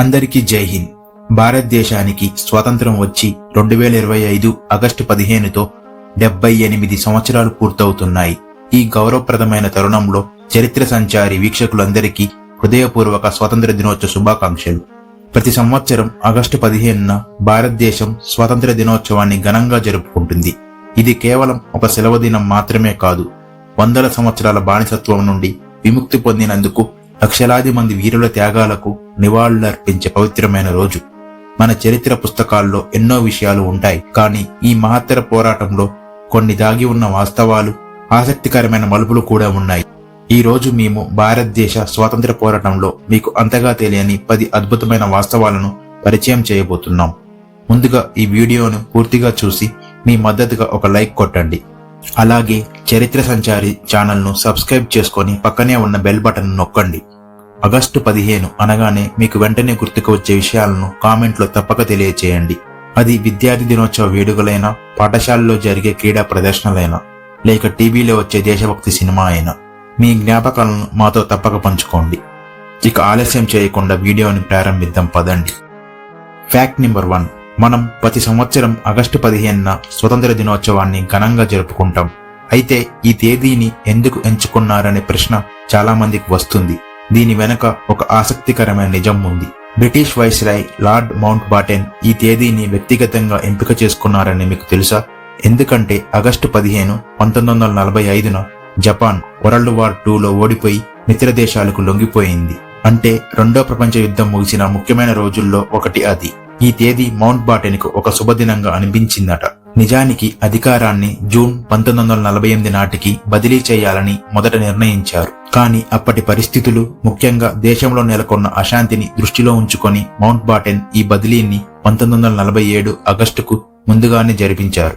అందరికీ జై హింద్. భారతదేశానికి స్వాతంత్రం వచ్చి రెండు వేల ఇరవై ఐదు ఆగస్టు పదిహేనుతో డెబ్బై ఎనిమిది సంవత్సరాలు పూర్తవుతున్నాయి. ఈ గౌరవప్రదమైన తరుణంలో చరిత్ర సంచారి వీక్షకులందరికీ హృదయపూర్వక స్వాతంత్ర దినోత్సవ శుభాకాంక్షలు. ప్రతి సంవత్సరం ఆగస్టు పదిహేనున భారతదేశం స్వాతంత్ర దినోత్సవాన్ని ఘనంగా జరుపుకుంటుంది. ఇది కేవలం ఒక సెలవు దినం మాత్రమే కాదు వందల సంవత్సరాల బానిసత్వం నుండి విముక్తి పొందినందుకు లక్షలాది మంది వీరుల త్యాగాలకు నివాళులర్పించే పవిత్రమైన రోజు. మన చరిత్ర పుస్తకాల్లో ఎన్నో విషయాలు ఉంటాయి. కానీ ఈ మహత్తర పోరాటంలో కొన్ని దాగి ఉన్న వాస్తవాలు ఆసక్తికరమైన మలుపులు కూడా ఉన్నాయి. ఈ రోజు మేము భారతదేశ స్వాతంత్ర పోరాటంలో మీకు అంతగా తెలియని పది అద్భుతమైన వాస్తవాలను పరిచయం చేయబోతున్నాం. ముందుగా ఈ వీడియోను పూర్తిగా చూసి మీ మద్దతుగా ఒక లైక్ కొట్టండి. అలాగే చరిత్ర సంచారి ఛానల్ను సబ్స్క్రైబ్ చేసుకొని పక్కనే ఉన్న బెల్ బటన్ నొక్కండి. ఆగస్టు పదిహేను అనగానే మీకు వెంటనే గుర్తుకు వచ్చే విషయాలను కామెంట్లో తప్పక తెలియచేయండి. అది విద్యార్థి దినోత్సవ వేడుకలైనా పాఠశాలలో జరిగే క్రీడా ప్రదర్శనలైనా లేక టీవీలో వచ్చే దేశభక్తి సినిమా అయినా. మీ జ్ఞాపకాలను మాతో తప్పక పంచుకోండి. ఇక ఆలస్యం చేయకుండా వీడియోని ప్రారంభిద్దాం పదండి. ఫ్యాక్ట్ నెంబర్ వన్ మనం ప్రతి సంవత్సరం ఆగస్టు పదిహేనున స్వతంత్ర దినోత్సవాన్ని ఘనంగా జరుపుకుంటాం. అయితే ఈ తేదీని ఎందుకు ఎంచుకున్నారనే ప్రశ్న చాలా మందికి వస్తుంది. దీని వెనుక ఒక ఆసక్తికరమైన నిజం ఉంది. British viceroy lord Mountbatten ఈ తేదీని వ్యక్తిగతంగా ఎంపిక చేసుకున్నారని మీకు తెలుసా? ఎందుకంటే ఆగస్టు పదిహేను పంతొమ్మిది వందల నలభై ఐదున జపాన్ వరల్డ్ వార్ టూలో ఓడిపోయి మిత్ర దేశాలకు లొంగిపోయింది. అంటే రెండో ప్రపంచ యుద్ధం ముగిసిన ముఖ్యమైన రోజుల్లో ఒకటి అది. ఈ తేదీ మౌంట్ బాటెన్కు ఒక శుభదినంగా అనిపించిందట. నిజానికి అధికారాన్ని జూన్ పంతొమ్మిది వందల నలభై ఎనిమిది నాటికి బదిలీ చేయాలని మొదట నిర్ణయించారు. కానీ అప్పటి పరిస్థితులు ముఖ్యంగా దేశంలో నెలకొన్న అశాంతిని దృష్టిలో ఉంచుకొని మౌంట్ బాటెన్ ఈ బదిలీని పంతొమ్మిది వందల నలభై ఏడు ఆగస్టుకు ముందుగానే జరిపించారు.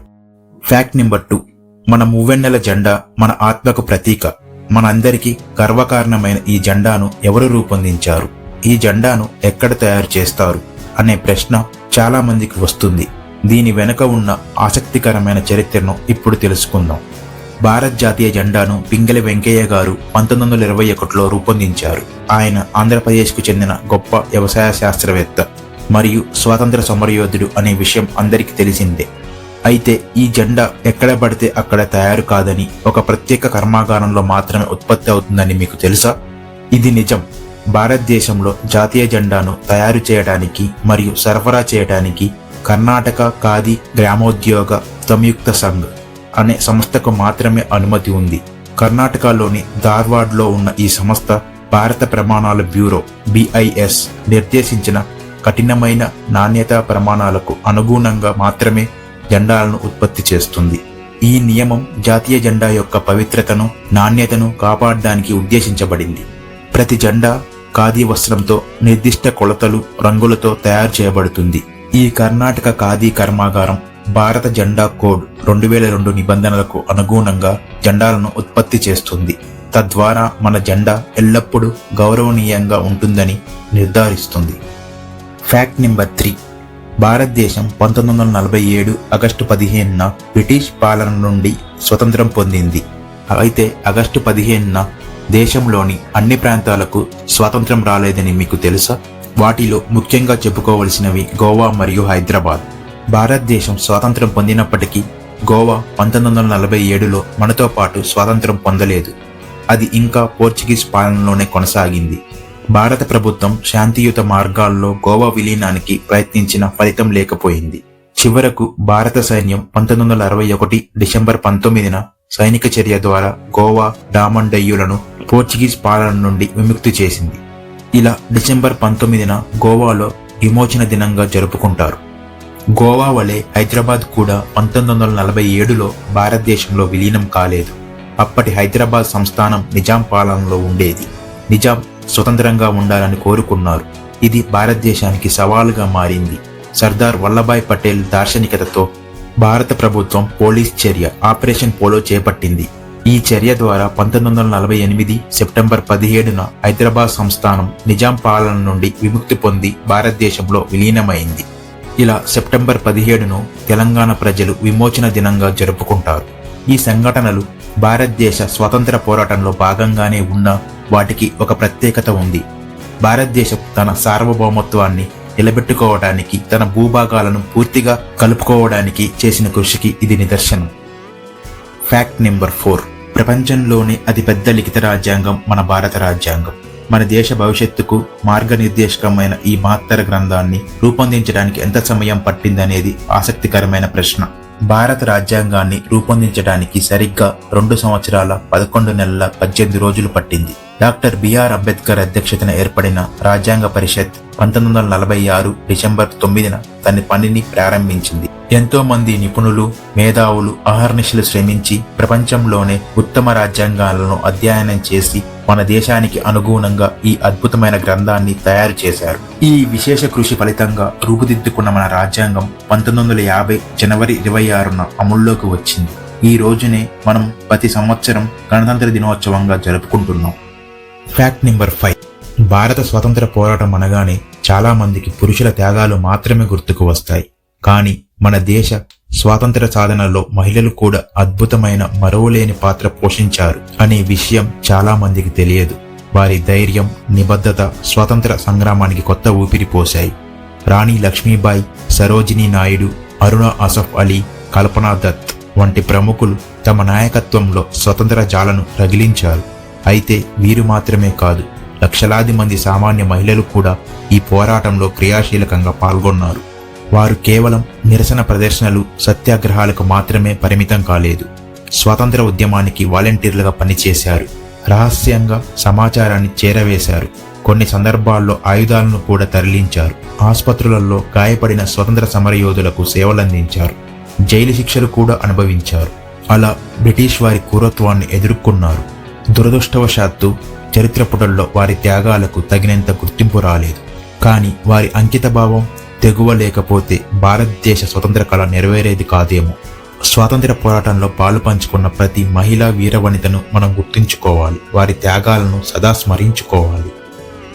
Fact number two. మన మువ్వెన్నెల జెండా మన ఆత్మకు ప్రతీక. మనందరికీ గర్వకారణమైన ఈ జెండాను ఎవరు రూపొందించారు? ఈ జెండాను ఎక్కడ తయారు చేస్తారు? అనే ప్రశ్న చాలామందికి వస్తుంది. దీని వెనుక ఉన్న ఆసక్తికరమైన చరిత్రను ఇప్పుడు తెలుసుకుందాం. భారత్ జాతీయ జెండాను పింగళి వెంకయ్య గారు పంతొమ్మిది వందల ఇరవై ఒకటిలో రూపొందించారు. ఆయన ఆంధ్రప్రదేశ్కు చెందిన గొప్ప వ్యవసాయ శాస్త్రవేత్త మరియు స్వాతంత్ర సమరయోధుడు అనే విషయం అందరికీ తెలిసిందే. అయితే ఈ జెండా ఎక్కడ పడితే అక్కడ తయారు కాదని ఒక ప్రత్యేక కర్మాగారంలో మాత్రమే ఉత్పత్తి అవుతుందని మీకు తెలుసా? ఇది నిజం. భారతదేశంలో జాతీయ జెండాను తయారు చేయడానికి మరియు సరఫరా చేయడానికి కర్ణాటక ఖాదీ గ్రామోద్యోగ సంయుక్త సంఘ్ అనే సంస్థకు మాత్రమే అనుమతి ఉంది. కర్ణాటకలోని ధార్వాడ్లో ఉన్న ఈ సంస్థ భారత ప్రమాణాల బ్యూరో బిఐఎస్ నిర్దేశించిన కఠినమైన నాణ్యతా ప్రమాణాలకు అనుగుణంగా మాత్రమే జెండాలను ఉత్పత్తి చేస్తుంది. ఈ నియమం జాతీయ జెండా యొక్క పవిత్రతను నాణ్యతను కాపాడడానికి ఉద్దేశించబడింది. ప్రతి జెండా ఖాదీ వస్త్రంతో నిర్దిష్ట కొలతలు రంగులతో తయారు చేయబడుతుంది. ఈ కర్ణాటక ఖాదీ కర్మాగారం భారత జెండా కోడ్ రెండు వేల రెండు నిబంధనలకు అనుగుణంగా జెండాలను ఉత్పత్తి చేస్తుంది. తద్వారా మన జెండా ఎల్లప్పుడూ గౌరవనీయంగా ఉంటుందని నిర్ధారిస్తుంది. Fact number three. భారతదేశం పంతొమ్మిది వందల నలభై ఏడు ఆగస్టు పదిహేనున బ్రిటిష్ పాలన నుండి స్వతంత్రం పొందింది. అయితే ఆగస్టు పదిహేనున దేశంలోని అన్ని ప్రాంతాలకు స్వాతంత్రం రాలేదని మీకు తెలుసా? వాటిలో ముఖ్యంగా చెప్పుకోవలసినవి గోవా మరియు హైదరాబాద్. భారతదేశం స్వాతంత్రం పొందినప్పటికీ గోవా పంతొమ్మిది వందల నలభై ఏడులో మనతో పాటు స్వాతంత్రం పొందలేదు. అది ఇంకా పోర్చుగీస్ పాలనలోనే కొనసాగింది. భారత ప్రభుత్వం శాంతియుత మార్గాల్లో గోవా విలీనానికి ప్రయత్నించిన ఫలితం లేకపోయింది. చివరకు భారత సైన్యం పంతొమ్మిది వందల అరవై ఒకటి డిసెంబర్ పంతొమ్మిదిన సైనిక చర్య ద్వారా గోవా డామండయ్యులను పోర్చుగీస్ పాలన నుండి విముక్తి చేసింది. ఇలా డిసెంబర్ పంతొమ్మిదిన గోవాలో విమోచన దినంగా జరుపుకుంటారు. గోవా వలె హైదరాబాద్ కూడా పంతొమ్మిది వందల నలభై ఏడులో భారతదేశంలో విలీనం కాలేదు. అప్పటి హైదరాబాద్ సంస్థానం నిజాం పాలనలో ఉండేది. నిజాం స్వతంత్రంగా ఉండాలని కోరుకున్నారు. ఇది భారతదేశానికి సవాలుగా మారింది. సర్దార్ వల్లభాయ్ పటేల్ దార్శనికతతో భారత ప్రభుత్వం పోలీస్ చర్య ఆపరేషన్ పోలో చేపట్టింది. ఈ చర్య ద్వారా పంతొమ్మిది వందల నలభై ఎనిమిది సెప్టెంబర్ పదిహేడున హైదరాబాద్ సంస్థానం నిజాం పాలన నుండి విముక్తి పొంది భారతదేశంలో విలీనమైంది. ఇలా సెప్టెంబర్ పదిహేడును తెలంగాణ ప్రజలు విమోచన దినంగా జరుపుకుంటారు. ఈ సంఘటనలు భారతదేశ స్వతంత్ర పోరాటంలో భాగంగానే ఉన్న వాటికి ఒక ప్రత్యేకత ఉంది. భారతదేశం తన సార్వభౌమత్వాన్ని నిలబెట్టుకోవడానికి తన భూభాగాలను పూర్తిగా కలుపుకోవడానికి చేసిన కృషికి ఇది నిదర్శనం. Fact number four. ప్రపంచంలోనే అతిపెద్ద లిఖిత రాజ్యాంగం మన భారత రాజ్యాంగం. మన దేశ భవిష్యత్తుకు మార్గనిర్దేశకమైన ఈ మహత్తర గ్రంథాన్ని రూపొందించడానికి ఎంత సమయం పట్టిందనేది ఆసక్తికరమైన ప్రశ్న. భారత రాజ్యాంగాన్ని రూపొందించడానికి సరిగ్గా రెండు సంవత్సరాల పదకొండు నెలల పద్దెనిమిది రోజులు పట్టింది. డాక్టర్ బిఆర్ అంబేద్కర్ అధ్యక్షతన ఏర్పడిన రాజ్యాంగ పరిషత్ పంతొమ్మిది వందల నలభై ఆరు డిసెంబర్ తొమ్మిదిన తన పనిని ప్రారంభించింది. ఎంతోమంది నిపుణులు మేధావులు అహర్నిశలు శ్రమించి ప్రపంచంలోనే ఉత్తమ రాజ్యాంగాలను అధ్యయనం చేసి మన దేశానికి అనుగుణంగా ఈ అద్భుతమైన గ్రంథాన్ని తయారు చేశారు. ఈ విశేష కృషి ఫలితంగా రూపుదిద్దుకున్న మన రాజ్యాంగం పంతొమ్మిది వందల యాభై జనవరి ఇరవై ఆరున అమల్లోకి వచ్చింది. ఈ రోజునే మనం ప్రతి సంవత్సరం గణతంత్ర దినోత్సవంగా జరుపుకుంటున్నాం. ఫ్యాక్ట్ నెంబర్ ఫైవ్ భారత స్వతంత్ర పోరాటం అనగానే చాలామందికి పురుషుల త్యాగాలు మాత్రమే గుర్తుకు వస్తాయి. కానీ మన దేశ స్వాతంత్ర సాధనలో మహిళలు కూడా అద్భుతమైన మరోలేని పాత్ర పోషించారు అనే విషయం చాలా మందికి తెలియదు. వారి ధైర్యం నిబద్ధత స్వాతంత్ర సంగ్రామానికి కొత్త ఊపిరి పోశాయి. రాణి లక్ష్మీబాయి సరోజినీ నాయుడు అరుణ అసఫ్ అలీ కల్పనా దత్ వంటి ప్రముఖులు తమ నాయకత్వంలో స్వతంత్ర జాలను రగిలించారు. అయితే వీరు మాత్రమే కాదు లక్షలాది మంది సామాన్య మహిళలు కూడా ఈ పోరాటంలో క్రియాశీలకంగా పాల్గొన్నారు. వారు కేవలం నిరసన ప్రదర్శనలు సత్యాగ్రహాలకు మాత్రమే పరిమితం కాలేదు. స్వాతంత్ర ఉద్యమానికి వాలంటీర్లుగా పనిచేశారు. రహస్యంగా సమాచారాన్ని చేరవేశారు. కొన్ని సందర్భాల్లో ఆయుధాలను కూడా తరలించారు. ఆసుపత్రులలో గాయపడిన స్వతంత్ర సమరయోధులకు సేవలందించారు. జైలు శిక్షలు కూడా అనుభవించారు. అలా బ్రిటిష్ వారి క్రూరత్వాన్ని ఎదుర్కొన్నారు. దురదృష్టవశాత్తు చరిత్ర పుటల్లో వారి త్యాగాలకు తగినంత గుర్తింపు రాలేదు. కానీ వారి అంకితభావం తెగువ లేకపోతే భారతదేశ స్వతంత్ర కళ నెరవేరేది కాదేమో. స్వాతంత్ర పోరాటంలో పాలు పంచుకున్న ప్రతి మహిళా వీరవనితను మనం గుర్తుంచుకోవాలి. వారి త్యాగాలను సదా స్మరించుకోవాలి.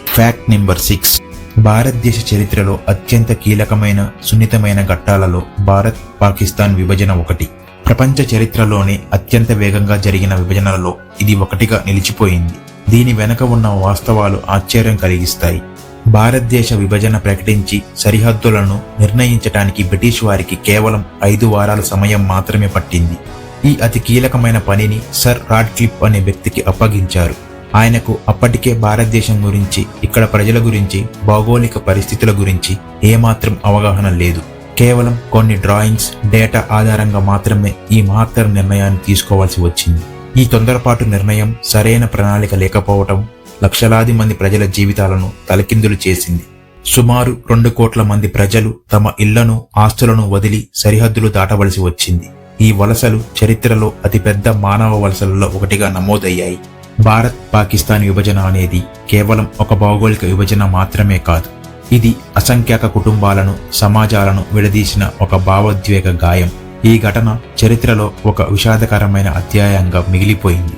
ఫ్యాక్ట్ నెంబర్ సిక్స్ భారతదేశ చరిత్రలో అత్యంత కీలకమైన సున్నితమైన ఘట్టాలలో భారత్ పాకిస్తాన్ విభజన ఒకటి. ప్రపంచ చరిత్రలోనే అత్యంత వేగంగా జరిగిన విభజనలలో ఇది ఒకటిగా నిలిచిపోయింది. దీని వెనక ఉన్న వాస్తవాలు ఆశ్చర్యం కలిగిస్తాయి. భారతదేశ విభజన ప్రకటించి సరిహద్దులను నిర్ణయించటానికి బ్రిటిష్ వారికి కేవలం ఐదు వారాల సమయం మాత్రమే పట్టింది. ఈ అతి కీలకమైన పనిని సర్ రాడ్క్లిప్ అనే వ్యక్తికి అప్పగించారు. ఆయనకు అప్పటికే భారతదేశం గురించి ఇక్కడ ప్రజల గురించి భౌగోళిక పరిస్థితుల గురించి ఏమాత్రం అవగాహన లేదు. కేవలం కొన్ని డ్రాయింగ్స్ డేటా ఆధారంగా మాత్రమే ఈ మహత్తర నిర్ణయాన్ని తీసుకోవాల్సి వచ్చింది. ఈ తొందరపాటు నిర్ణయం సరైన ప్రణాళిక లేకపోవటం లక్షలాది మంది ప్రజల జీవితాలను తలకిందులు చేసింది. సుమారు రెండు కోట్ల మంది ప్రజలు తమ ఇళ్ళను ఆస్తులను వదిలి సరిహద్దులు దాటవలసి వచ్చింది. ఈ వలసలు చరిత్రలో అతిపెద్ద మానవ వలసలలో ఒకటిగా నమోదయ్యాయి. భారత్ పాకిస్తాన్ విభజన అనేది కేవలం ఒక భౌగోళిక విభజన మాత్రమే కాదు. ఇది అసంఖ్యాక కుటుంబాలను సమాజాలను విడదీసిన ఒక భావోద్వేగ గాయం. ఈ ఘటన చరిత్రలో ఒక విషాదకరమైన అధ్యాయంగా మిగిలిపోయింది.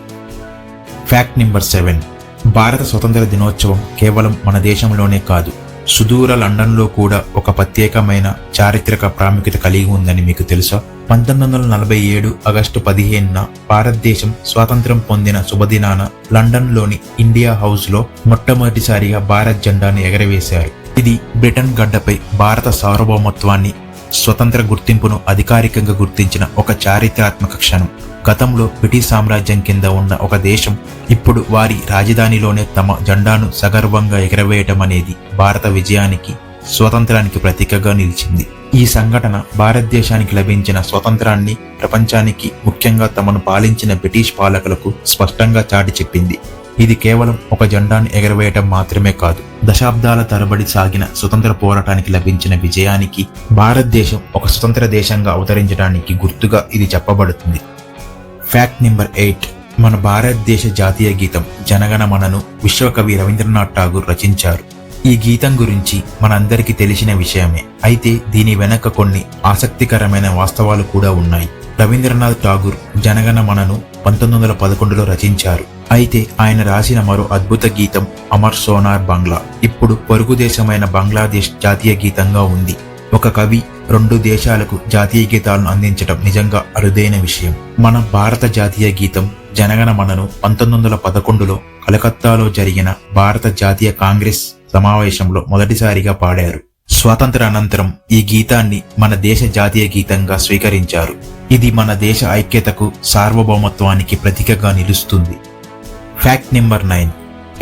ఫ్యాక్ట్ నెంబర్ సెవెన్ భారత స్వతంత్ర దినోత్సవం కేవలం మన దేశంలోనే కాదు సుదూర లండన్లో కూడా ఒక ప్రత్యేకమైన చారిత్రక ప్రాముఖ్యత కలిగి ఉందని మీకు తెలుసా? పంతొమ్మిది వందల నలభై ఏడు ఆగస్టు పదిహేనున భారతదేశం స్వాతంత్రం పొందిన శుభదినాన లండన్లోని ఇండియా హౌస్లో మొట్టమొదటిసారిగా భారత్ జెండాను ఎగరవేశారు. ఇది బ్రిటన్ గడ్డపై భారత సార్వభౌమత్వాన్ని స్వతంత్ర గుర్తింపును అధికారికంగా గుర్తించిన ఒక చారిత్రాత్మక క్షణం. గతంలో బ్రిటిష్ సామ్రాజ్యం కింద ఉన్న ఒక దేశం ఇప్పుడు వారి రాజధానిలోనే తమ జెండాను సగర్వంగా ఎగరవేయటం అనేది భారత విజయానికి స్వతంత్రానికి ప్రతీకగా నిలిచింది. ఈ సంఘటన భారతదేశానికి లభించిన స్వతంత్రాన్ని ప్రపంచానికి ముఖ్యంగా తమను పాలించిన బ్రిటిష్ పాలకులకు స్పష్టంగా చాటి చెప్పింది ఇది కేవలం ఒక జెండాను ఎగరవేయటం మాత్రమే కాదు. దశాబ్దాల తరబడి సాగిన స్వతంత్ర పోరాటానికి లభించిన విజయానికి భారతదేశం ఒక స్వతంత్ర దేశంగా అవతరించడానికి గుర్తుగా ఇది చెప్పబడుతుంది. ఫ్యాక్ట్ నెంబర్ ఎయిట్ మన భారతదేశ జాతీయ గీతం జనగణమనను విశ్వకవి రవీంద్రనాథ్ ఠాగూర్ రచించారు. ఈ గీతం గురించి మనందరికీ తెలిసిన విషయమే. అయితే దీని వెనక కొన్ని ఆసక్తికరమైన వాస్తవాలు కూడా ఉన్నాయి. రవీంద్రనాథ్ ఠాగూర్ జనగణమనను పంతొమ్మిది వందల పదకొండులో రచించారు. అయితే ఆయన రాసిన మరో అద్భుత గీతం అమర్ సోనార్ బంగ్లా. ఇప్పుడు పొరుగు దేశమైన బంగ్లాదేశ్ జాతీయ గీతంగా ఉంది. ఒక కవి రెండు దేశాలకు జాతీయ గీతాలను అందించడం నిజంగా అరుదైన విషయం. మన భారత జాతీయ గీతం జనగణమనను పంతొమ్మిది వందల పదకొండులో కలకత్తాలో జరిగిన భారత జాతీయ కాంగ్రెస్ సమావేశంలో మొదటిసారిగా పాడారు. స్వాతంత్ర అనంతరం ఈ గీతాన్ని మన దేశ జాతీయ గీతంగా స్వీకరించారు. ఇది మన దేశ ఐక్యతకు సార్వభౌమత్వానికి ప్రతీకగా నిలుస్తుంది. ఫ్యాక్ట్ నెంబర్ నైన్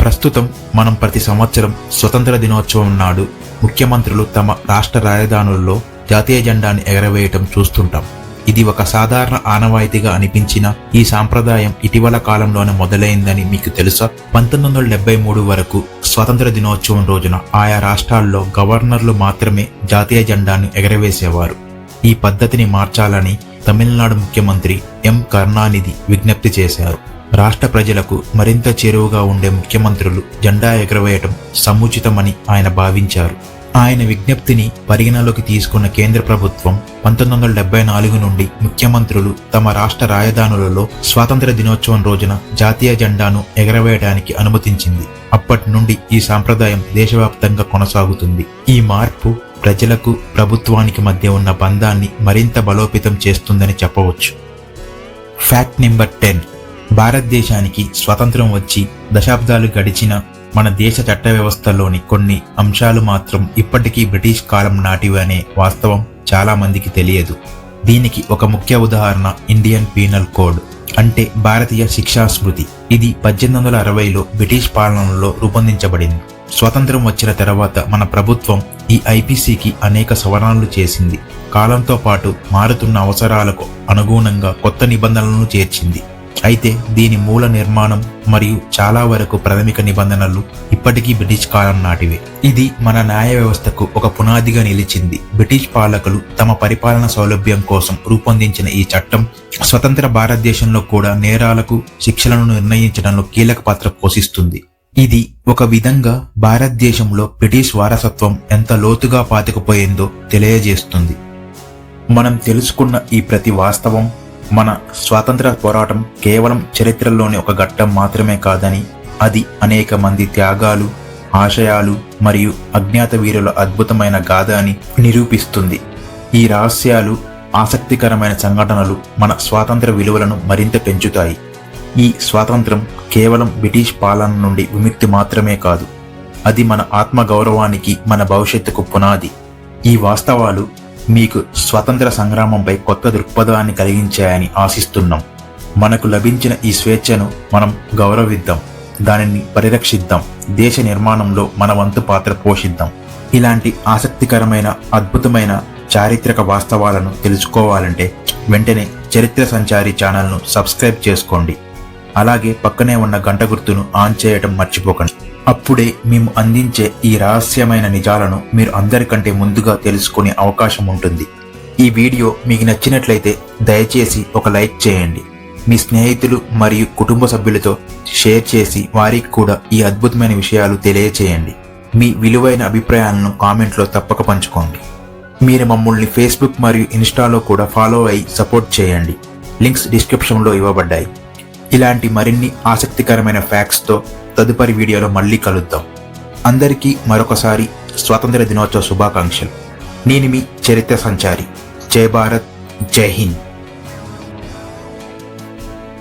ప్రస్తుతం మనం ప్రతి సంవత్సరం స్వతంత్ర దినోత్సవం నాడు ముఖ్యమంత్రులు తమ రాష్ట్ర రాజధానుల్లో జాతీయ జెండాను ఎగరవేయటం చూస్తుంటాం. ఇది ఒక సాధారణ ఆనవాయితీగా అనిపించిన ఈ సాంప్రదాయం ఇటీవల కాలంలోనే మొదలైందని మీకు తెలుసా? పంతొమ్మిది వందల డెబ్బై మూడు వరకు స్వాతంత్ర దినోత్సవం రోజున ఆయా రాష్ట్రాల్లో గవర్నర్లు మాత్రమే జాతీయ జెండాను ఎగరవేసేవారు. ఈ పద్ధతిని మార్చాలని తమిళనాడు ముఖ్యమంత్రి ఎం కరుణానిధి విజ్ఞప్తి చేశారు. రాష్ట్ర ప్రజలకు మరింత చేరువగా ఉండే ముఖ్యమంత్రులు జెండా ఎగరవేయటం సముచితమని ఆయన భావించారు. ఆయన విజ్ఞప్తిని పరిగణలోకి తీసుకున్న కేంద్ర ప్రభుత్వం పంతొమ్మిది వందల డెబ్బై నాలుగు నుండి ముఖ్యమంత్రులు తమ రాష్ట్ర రాజధానులలో స్వాతంత్ర దినోత్సవం రోజున జాతీయ జెండాను ఎగరవేయడానికి అనుమతించింది. అప్పటి నుండి ఈ సాంప్రదాయం దేశవ్యాప్తంగా కొనసాగుతుంది. ఈ మార్పు ప్రజలకు ప్రభుత్వానికి మధ్య ఉన్న బంధాన్ని మరింత బలోపేతం చేస్తుందని చెప్పవచ్చు. Fact number ten. భారతదేశానికి స్వాతంత్రం వచ్చి దశాబ్దాలు గడిచిన మన దేశ చట్ట వ్యవస్థలోని కొన్ని అంశాలు మాత్రం ఇప్పటికీ బ్రిటిష్ కాలం నాటివి అనే వాస్తవం చాలా మందికి తెలియదు. దీనికి ఒక ముఖ్య ఉదాహరణ ఇండియన్ పీనల్ కోడ్ అంటే భారతీయ శిక్షా స్మృతి. ఇది పద్దెనిమిది వందల అరవైలో బ్రిటిష్ పాలనలో రూపొందించబడింది. స్వతంత్రం వచ్చిన తర్వాత మన ప్రభుత్వం ఈ ఐపీసీకి అనేక సవరణలు చేసింది. కాలంతో పాటు మారుతున్న అవసరాలకు అనుగుణంగా కొత్త నిబంధనలను చేర్చింది. అయితే దీని మూల నిర్మాణం మరియు చాలా వరకు ప్రాథమిక నిబంధనలు ఇప్పటికీ బ్రిటిష్ కాలం నాటివే. ఇది మన న్యాయ వ్యవస్థకు ఒక పునాదిగా నిలిచింది. బ్రిటిష్ పాలకులు తమ పరిపాలన సౌలభ్యం కోసం రూపొందించిన ఈ చట్టం స్వతంత్ర భారతదేశంలో కూడా నేరాలకు శిక్షలను నిర్ణయించడంలో కీలక పాత్ర పోషిస్తుంది. ఇది ఒక విధంగా భారతదేశంలో బ్రిటిష్ వారసత్వం ఎంత లోతుగా పాతుకుపోయిందో తెలియజేస్తుంది. మనం తెలుసుకున్న ఈ ప్రతి వాస్తవం మన స్వాతంత్ర పోరాటం కేవలం చరిత్రలోని ఒక ఘట్టం మాత్రమే కాదని అది అనేక మంది త్యాగాలు ఆశయాలు మరియు అజ్ఞాత వీరుల అద్భుతమైన గాథ అని నిరూపిస్తుంది. ఈ రహస్యాలు ఆసక్తికరమైన సంఘటనలు మన స్వాతంత్ర విలువలను మరింత పెంచుతాయి. ఈ స్వాతంత్రం కేవలం బ్రిటిష్ పాలన నుండి విముక్తి మాత్రమే కాదు అది మన ఆత్మ గౌరవానికి మన భవిష్యత్తుకు పునాది. ఈ వాస్తవాలు మీకు స్వతంత్ర సంగ్రామంపై కొత్త దృక్పథాన్ని కలిగించాయని ఆశిస్తున్నాం. మనకు లభించిన ఈ స్వేచ్ఛను మనం గౌరవిద్దాం. దానిని పరిరక్షిద్దాం. దేశ నిర్మాణంలో మన వంతు పాత్ర పోషిద్దాం. ఇలాంటి ఆసక్తికరమైన అద్భుతమైన చారిత్రక వాస్తవాలను తెలుసుకోవాలంటే వెంటనే చరిత్ర సంచారి ఛానల్ను సబ్స్క్రైబ్ చేసుకోండి. అలాగే పక్కనే ఉన్న గంట గుర్తును ఆన్ చేయటం మర్చిపోకండి. అప్పుడే మేము అందించే ఈ రహస్యమైన నిజాలను మీరు అందరికంటే ముందుగా తెలుసుకునే అవకాశం ఉంటుంది. ఈ వీడియో మీకు నచ్చినట్లయితే దయచేసి ఒక లైక్ చేయండి. మీ స్నేహితులు మరియు కుటుంబ సభ్యులతో షేర్ చేసి వారికి కూడా ఈ అద్భుతమైన విషయాలు తెలియచేయండి. మీ విలువైన అభిప్రాయాలను కామెంట్లో తప్పక పంచుకోండి. మీరు మమ్మల్ని ఫేస్బుక్ మరియు ఇన్స్టాలో కూడా ఫాలో అయి సపోర్ట్ చేయండి. లింక్స్ డిస్క్రిప్షన్లో ఇవ్వబడ్డాయి. ఇలాంటి మరిన్ని ఆసక్తికరమైన ఫ్యాక్స్తో తదుపరి వీడియోలో మళ్ళీ కలుద్దాం. అందరికీ మరొకసారి స్వాతంత్ర దినోత్సవ శుభాకాంక్షలు. నేను మీ చరిత్ర సంచారి. జై భారత్ జై హింద్.